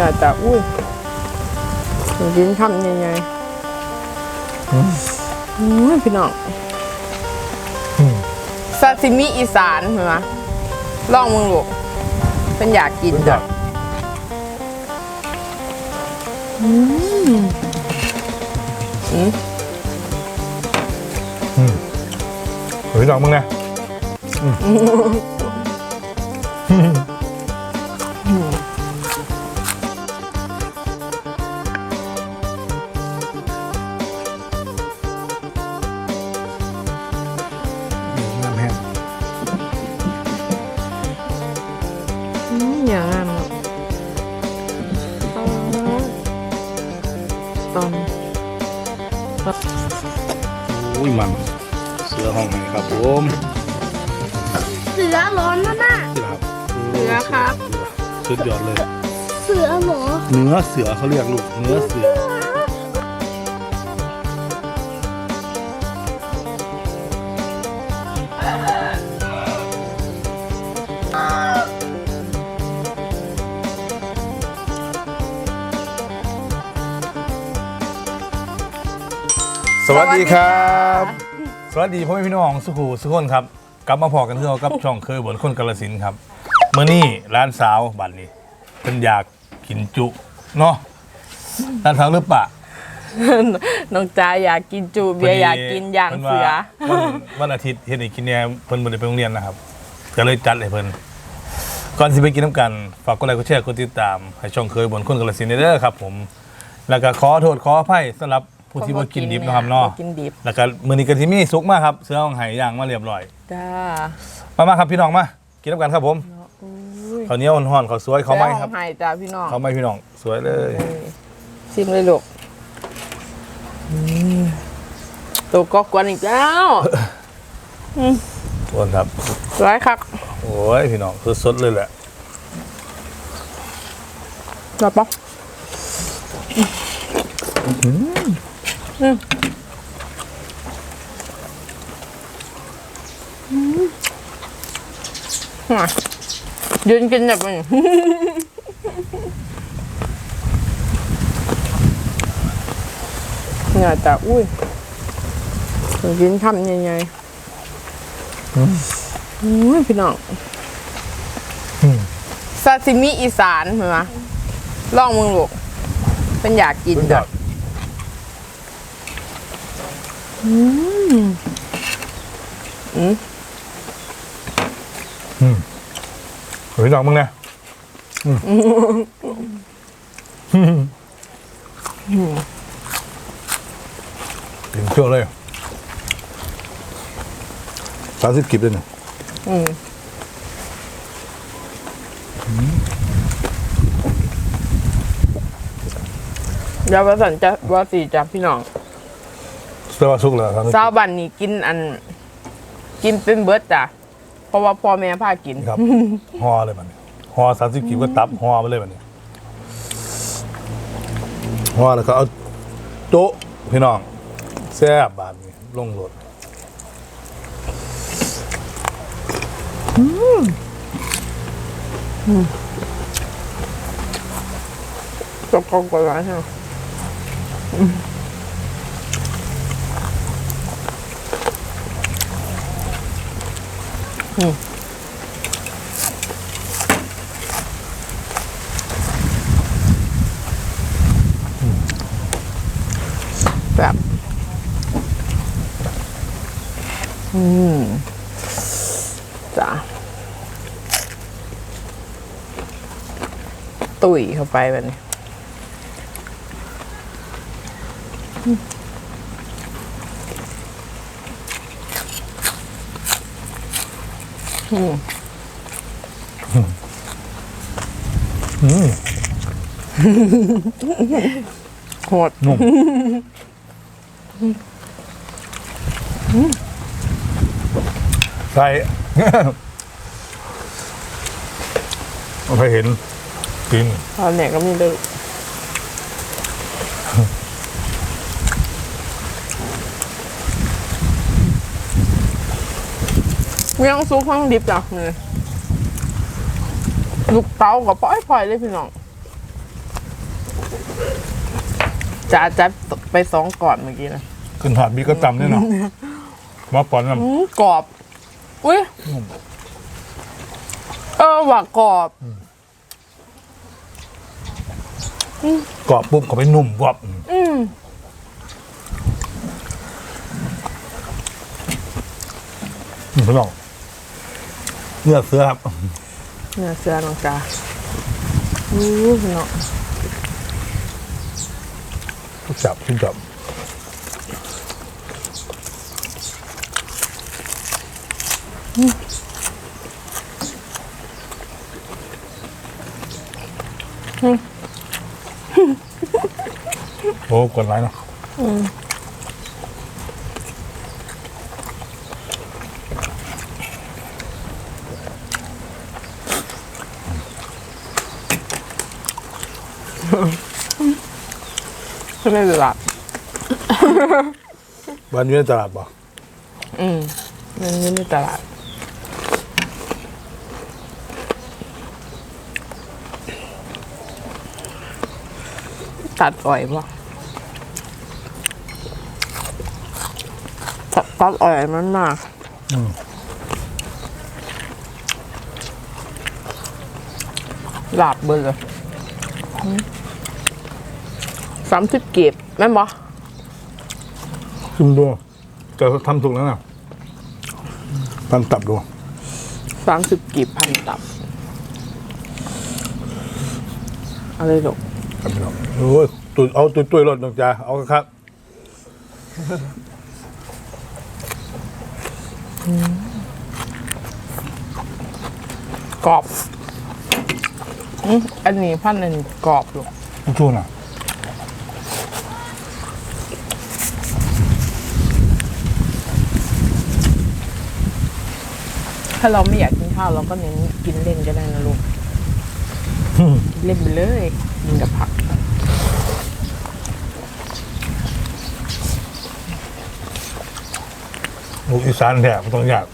น่าจะอุ้ยกินคำยังไงอุ้ยพี่น้องซาซิมิอีสานเห็นไหมลองมึงลูกเป็นอยากกินจ้ะอืมเฮ้ยดอกมึงนะน้ สุดยอดเลย เสือเหรอเนื้อเสือเขาเรียกลูกเนื้อเสือ สวัสดีครับ สวัสดีพ่อแม่พี่น้องสุขูสุขคนครับ กลับมาพอกันเที่ยวกับช่องเคยบนคนกาลสินธุ์ครับ เมื่อนี้ร้านสาวบัตรนี้เป็นอยากกินจุเนาะร้านสาวหรือปะน้องจ้าอยากกินจูเบียร์อยากกินย่างเสือพิ่นว่าวันวันอาทิตย์เฮ็ดให้กินเนี่ยเพิ่นบ่ได้ไปโรงเรียนนะครับก็เลยจัดให้เพิ่นก่อนสิไปกินน้ำกันฝากกดไลค์กดแชร์กดติดตามให้ช่องเคยบนคนกาลสินธุ์เด้อครับผมแล้วก็ขอโทษขออภัยสำหรับผู้ที่บ่กินดิบนะครับเนาะบ่กินดิบแล้วก็มื้อนี้ก็สิมีสุกมากครับเสื้อของไหย่างมาเรียบร้อย จ้า มามาครับพี่น้องมา กินน้ำกันครับผม ข้าวเหนียวห่อนๆข้าวสวยข้าวไหม้ครับ แซ่ห้องไห้จ้าพี่น้องข้าวไหม้พี่น้องสวยเลยชิมเลยลูกอืมตัวก็กวนอีกแล้วทวนครับสวยครับโอ้ยพี่น้องคือสดเลยแหละมาป๊อกอืม ยืนกินแบบนี้เนี่ยแต่อุ้ยกินคำยังไงอุ้ยพี่น้องซาซิมิอีสานเห็นไหมลองมึงลูกเป็นอยากกินสุดยจ้ะอดเฮ้ยน้องมึงนะถึงเชื่อเลยสามสิบกิบเลยเนี่ยอืมเดี๋ยวประสันจะว่าสีจ้ะพี่น้องเสื้อว่าสุกเลยครับซาวบันนี่กินอัน กินเป็นเบิร์ดจ้ะ เพราะว่าพ่อแม่พากิน ครับ ห่อเลยมันห่อสามสิบกิบก็ตับห่อไปเลยมันเนี่ยห่อแล้วก็เอาโต๊ะพี่น้องแซ่บบาทนี่ลงรถจบกองกว่าใช่ไหมอืม แบบอืมจ้ะตุ๋ยเข้าไปแบบนี้ โหดนุ่มใส่เอาไปเห็นกินตอนเนี้ยก็มีเลย มีต้องซุปข้างดิบจ้ะนี่ลูกเต้ากับป้อยพลอยเลยพี่น้องจะจัดไปสองก่อนเมื่อกี้นะขึ้นหอดบีก็จำเนี่ยเนาะมาปอนกันอืมกรอบ อุ้ยเออว่ากรอบกรอบปุ๊บเขาไปนุ่มวับอืมอืมพี่น้อง เนื้อเสือครับเนื้อเสือน้องจ้าอู้เนาะทุกจับทุกจับโอ้กดไลค์เนาะไม่ ได้หลับบ้านอยู่ในตลาดป่ะอืมมันอยู่ในตลาดตัดอ่อยป่ะตัดตัดอ่อยมันมากหลับเบอร์เลย สามสิบกีบแม่นบ่ชิมดูแต่ทำถูกแล้วนะทำตับดูสามสิบกีบพันตับอะไรหรอกครับพี่น้องโอ้ยตุยเอาตุยตุยรถดอกจ้าเอาครับกรอบอืมอันนี้พันอันนี้กรอบหรอกชูน่ะ ถ้าเราไม่อยากกินข้าวเราก็เน้นกินเล่นก็ได้นะลูกเล่นไปเลยกินกับผักลูกอีสานแถบต้องอยาก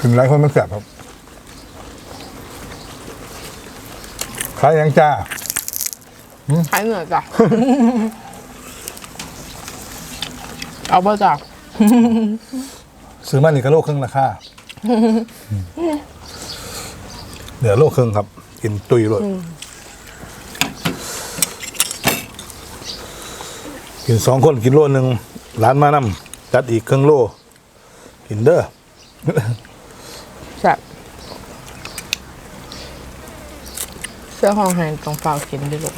ถึงไรคนมันแสบครับ ขายยังจ้าขายเหนื่อยจ้ะ เอาป่ะจ้ะซื้อมานี่ก็โลครึ่งราคาเหลือโลครึ่งครับ กินตุยรถกินสองคนกินโลหนึ่งร้านมานำจัดอีกครึ่งโล กินเด้อ แซ่บ เสื้อห้องแหงตรงฝากกินด้วยลูก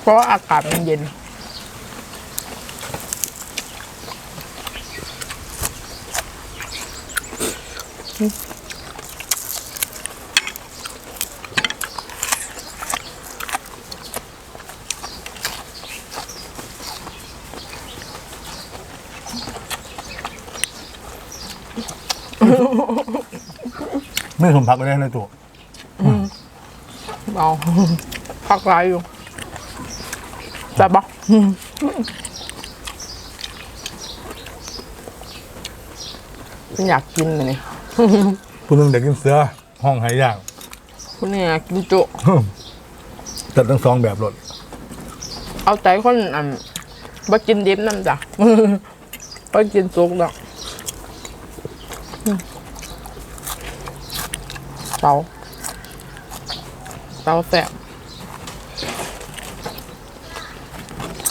เพราะอากาศมันเย็น ไม่สมพักเลยในตัวเอาพักไรอยู่แต่บปะฉันอยากกินเลยนี่ผู้หนึงเด็กกินเสือห้องหายากคุณเนี่ยอยากกินจุจัดทั้งสองแบบรถเอาใจคนอะบ่กินดิบน้ำจ้ะบ่กินสุกดอกอืม เตาเตาแสบ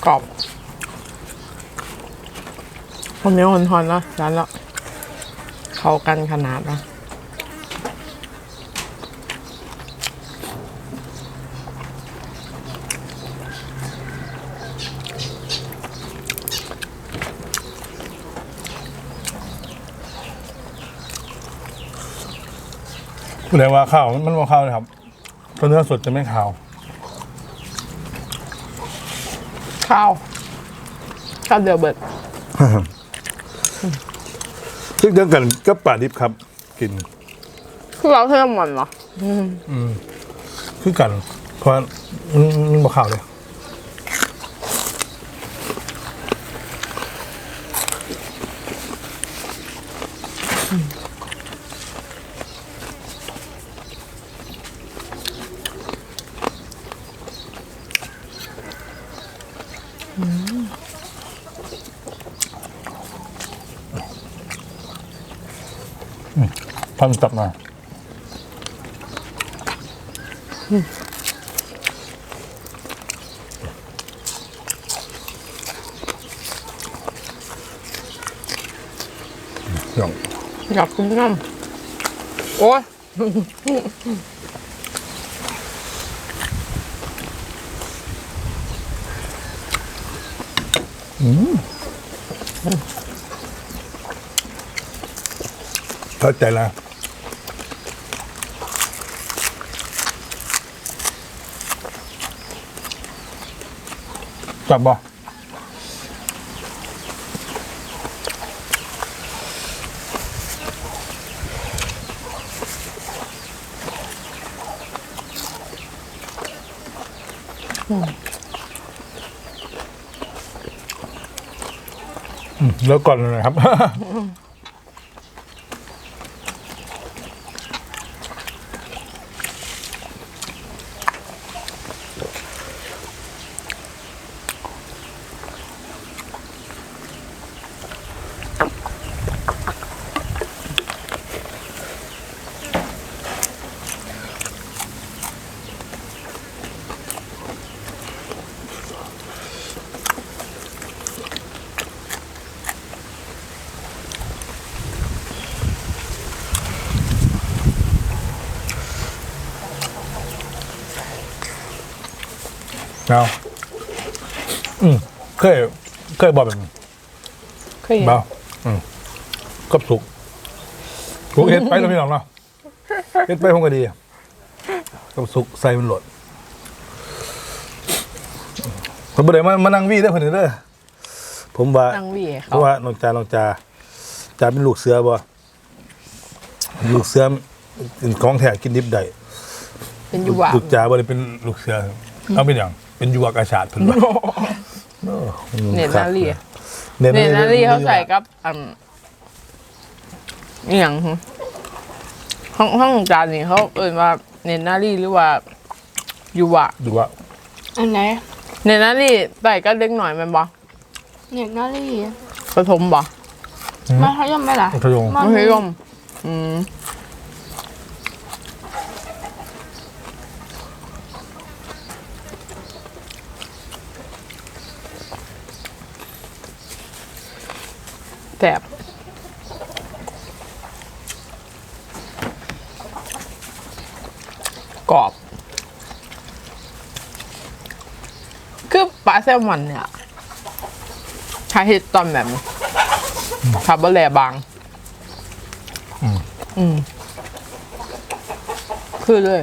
กรอบคนนี้คนทอนแล้วร้านละ เข้ากันขนาดนะ ผู้ใดว่าข้าวมันมันว่าข้าวเลยครับตัวเนื้อสดจะไม่ขาวข้าวข้าวเดียวเบิดซึ่งเดียวกันกับป่าดิบครับ กินคือเราเพิ่มมันเหรอคือกันเพราะมันมันบ่ข่าวเลย พันตับมาอย่างอยากกินน้ำโอ้ยเข้าใจแล้ว จับบ่อืมแล้วก่อนเลยนะครับ เอาอืมเคยเคยบอกแบบนี้เคยเห็นเบาอืมก็สุกสุกเห็ดไปแล้วพี่น้องเนาะเห็ดไปคงก็ดีก็สุกใส่มันหลดผมบ่ได้มามานั่งวี่ได้อเพิ่นเด้อผมว่านั่งหวีให้เพเขาราะว่าน้องจาน้องจาจาเป็นลูกเสือบ่ลูกเสือเป็นของแท้กินดิบได้เป็นอยู่ว่าลูกจาบ่ได้เป็นลูกเสือเอาเป็นหยัง เป็นยุวกาชาติเพิ่นว่าเน็ตนาลีเน็ตเน็ตนาลีเขาใส่กักับอืมอหย่างหึห้องห้องจานนี่เขาเอ่ยว่าเน็ตนาลีหรือว่าอยู่ว่าดูว่าอันไหนเน็ตนาลีใส่ก็เล็กหน่อยแมันบ่เนี่ยนาลีผสมบ่มาเขายังไม่ล่ะทยงมาไม่เคยยมอืม แสบกรอบ คือปลาแซลมอนเนี่ยถ้าเห็ดตอนแบบนี้ถ้าบะแหลบาง อืมคือเลย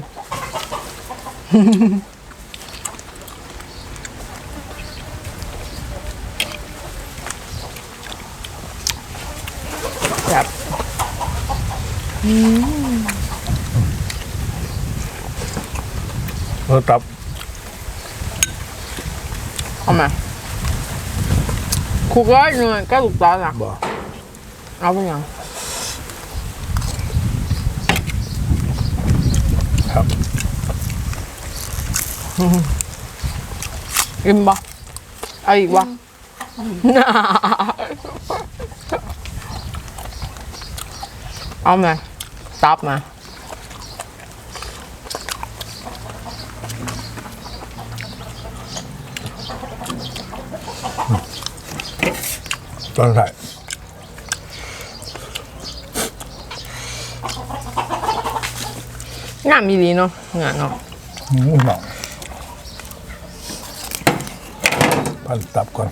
แบบ เออตับเอามาคุกร้อยหน่อยก็ถูก ตอนอะบ่เอาไปยังครับอิ่มปะเอาอีกวะเอามาตับมาตอนใส่งามมีดีเนาะงานเนาะอืมหนังพันตับก่อน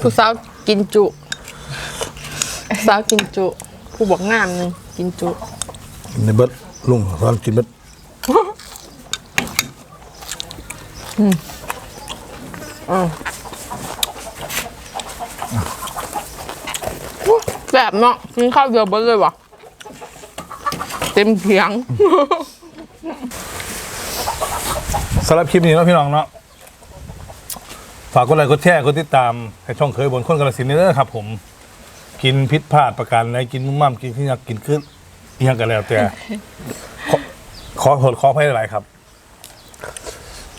ผู้สาวกินจุ สาวกินจุผู้บอกงามหนึงกินจุในเบิดลุงตอนกินเบิดแบบเนาะกินข้าวเดียวเบิดเลยวะแเต็มเพียง สำหรับคลิปนี้เนาะพี่น้องเนาะฝากกดไลค์กดแชร์กดติดตามให้ช่องเคยบนคนกระสินธุ์เด้อครับผม กินพิษพลาดประการใดกินมุ่มมั่มกินขึ้นอยากกินขึ้นอิหยังกันแล้วแต่ขอขอโทษขออภัยหลายๆครับ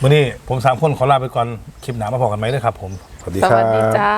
วันนี้ผมสามคนขอลาไปก่อนคลิปหนามาพอกันไหมเด้อครับผม สวัสดีสครัวัสดีบจ้า